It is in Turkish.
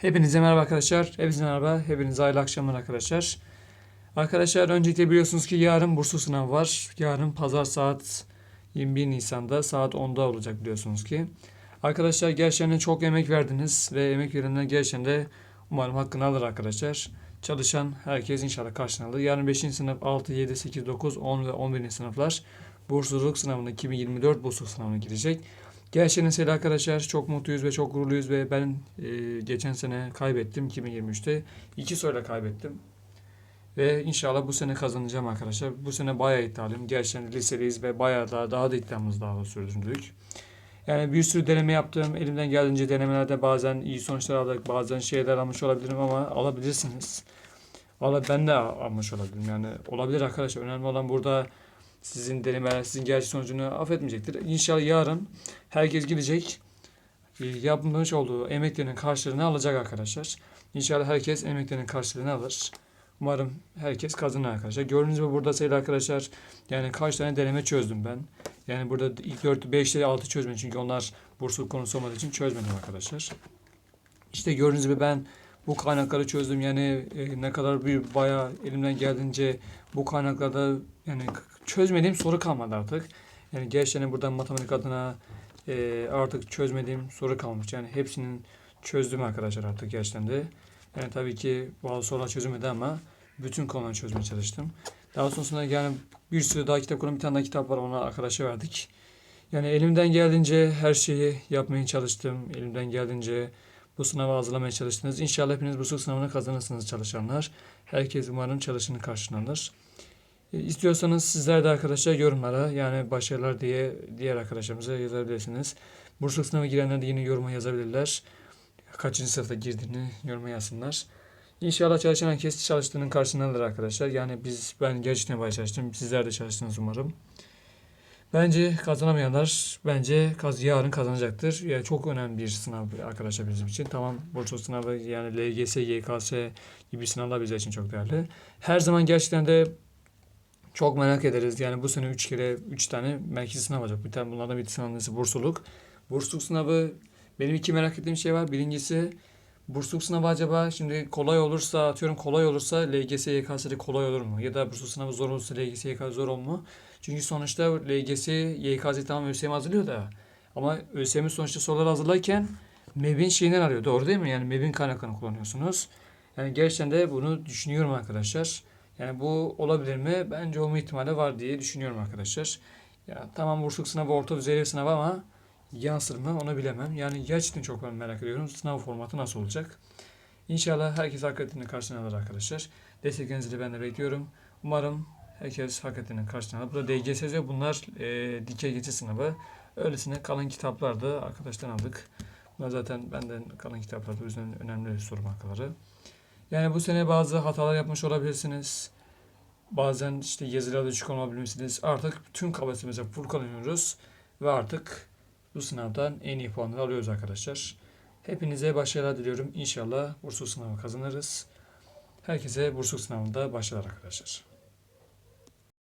Hepinize merhaba arkadaşlar. Hepinize merhaba. Hepinize hayırlı akşamlar arkadaşlar. Arkadaşlar öncelikle biliyorsunuz ki yarın burslu sınav var. Yarın pazar saat 21 Nisan'da saat 10'da olacak biliyorsunuz ki. Arkadaşlar gerçekten çok emek verdiniz ve emek verenler gerçekten de umarım hakkını alır arkadaşlar. Çalışan herkes inşallah karşılığını alır. Yarın 5. sınıf 6, 7, 8, 9, 10 ve 11. sınıflar bursluluk sınavına 2024 bursluluk sınavına girecek. Gerçekten sevgili arkadaşlar çok mutluyuz ve çok gururluyuz ve ben e, geçen sene kaybettim 2023'te. iki soruyla kaybettim. Ve inşallah bu sene kazanacağım arkadaşlar. Bu sene bayağı iddialıyım. Gerçekten lisedeyiz ve bayağı daha, daha da iddiamızı daha da sürdürdük. Yani bir sürü deneme yaptım. Elimden geldiğince denemelerde bazen iyi sonuçlar aldık. Bazen şeyler almış olabilirim ama alabilirsiniz. Valla ben de almış olabilirim. Yani olabilir arkadaşlar. Önemli olan burada sizin denemeler, sizin gerçek sonucunu affetmeyecektir. İnşallah yarın herkes gidecek. e, Yapmış olduğu emeklerinin karşılığını alacak arkadaşlar. İnşallah herkes emeklerinin karşılığını alır. Umarım herkes kazanır arkadaşlar. Gördüğünüz gibi burada sayılı arkadaşlar yani kaç tane deneme çözdüm ben. Yani burada ilk 4, 5'te 6 çözmedim çünkü onlar bursluluk konusu olmadığı için çözmedim arkadaşlar. İşte gördüğünüz gibi ben bu kaynakları çözdüm. Yani e, ne kadar bir bayağı elimden geldiğince bu kaynaklarda yani çözmediğim soru kalmadı artık. Yani gerçekten buradan matematik adına e, artık çözmediğim soru kalmış. Yani hepsinin çözdüm arkadaşlar artık gerçekten de. Yani tabii ki bazı sorular çözülmedi ama bütün konuları çözmeye çalıştım. Daha sonrasında yani bir sürü daha kitap kurum bir tane daha kitap var ona arkadaşa verdik. Yani elimden geldiğince her şeyi yapmaya çalıştım. Elimden geldiğince bu sınava hazırlamaya çalıştınız. İnşallah hepiniz bu sınavını kazanırsınız çalışanlar. Herkes umarım çalışını. E, İstiyorsanız sizler de arkadaşlar yorumlara yani başarılar diye diğer arkadaşlarımıza yazabilirsiniz. Bursluluk sınavı girenler de yine yoruma yazabilirler. Kaçıncı sınıfta girdiğini yoruma yazsınlar. İnşallah çalışan herkes çalıştığının karşılığını alır arkadaşlar. Yani biz ben gerçekten bayağı çalıştım. Sizler de çalıştınız umarım. Bence kazanamayanlar bence kaz yarın kazanacaktır. Yani çok önemli bir sınav arkadaşlar bizim için. Tamam bursluluk sınavı yani LGS, YKS gibi sınavlar bizler için çok değerli. Her zaman gerçekten de çok merak ederiz. Yani bu sene 3 kere 3 tane merkezi sınav olacak. Bir tane bunlardan bir tanesi bursluluk. Bursluluk sınavı benim iki merak ettiğim şey var. Birincisi bursluluk sınavı acaba şimdi kolay olursa atıyorum kolay olursa LGS, YKS'de kolay olur mu? Ya da bursluluk sınavı zor olursa LGS, YKS zor olur mu? Çünkü sonuçta LGS, YKS tamam ÖSYM hazırlıyor da ama ÖSYM sonuçta soruları hazırlarken MEB'in şeyinden arıyor. Doğru değil mi? Yani MEB'in kaynaklarını kullanıyorsunuz. Yani gerçekten de bunu düşünüyorum arkadaşlar. Yani bu olabilir mi? Bence olma ihtimali var diye düşünüyorum arkadaşlar. Ya tamam bursluluk sınavı orta düzey sınav ama yansır mı onu bilemem. Yani gerçekten çok ben merak ediyorum. Sınav formatı nasıl olacak? İnşallah herkes hak ettiğini karşılığını alır arkadaşlar. Desteklerinizi de ben de bekliyorum. Umarım herkes hak ettiğini karşılığını alır. Burada DGS yazıyor. Bunlar e, dikey geçiş sınavı. Öylesine kalın kitaplardı. Arkadaştan aldık. Bunlar zaten benden kalın kitaplardı. O yüzden önemli soru markaları. Yani bu sene bazı hatalar yapmış olabilirsiniz. Bazen işte yazılarda düşük olabilirsiniz. Artık tüm kapasitemize full kullanıyoruz. Ve artık bu sınavdan en iyi puanları alıyoruz arkadaşlar. Hepinize başarılar diliyorum. İnşallah bursluluk sınavı kazanırız. Herkese bursluluk sınavında başarılar arkadaşlar.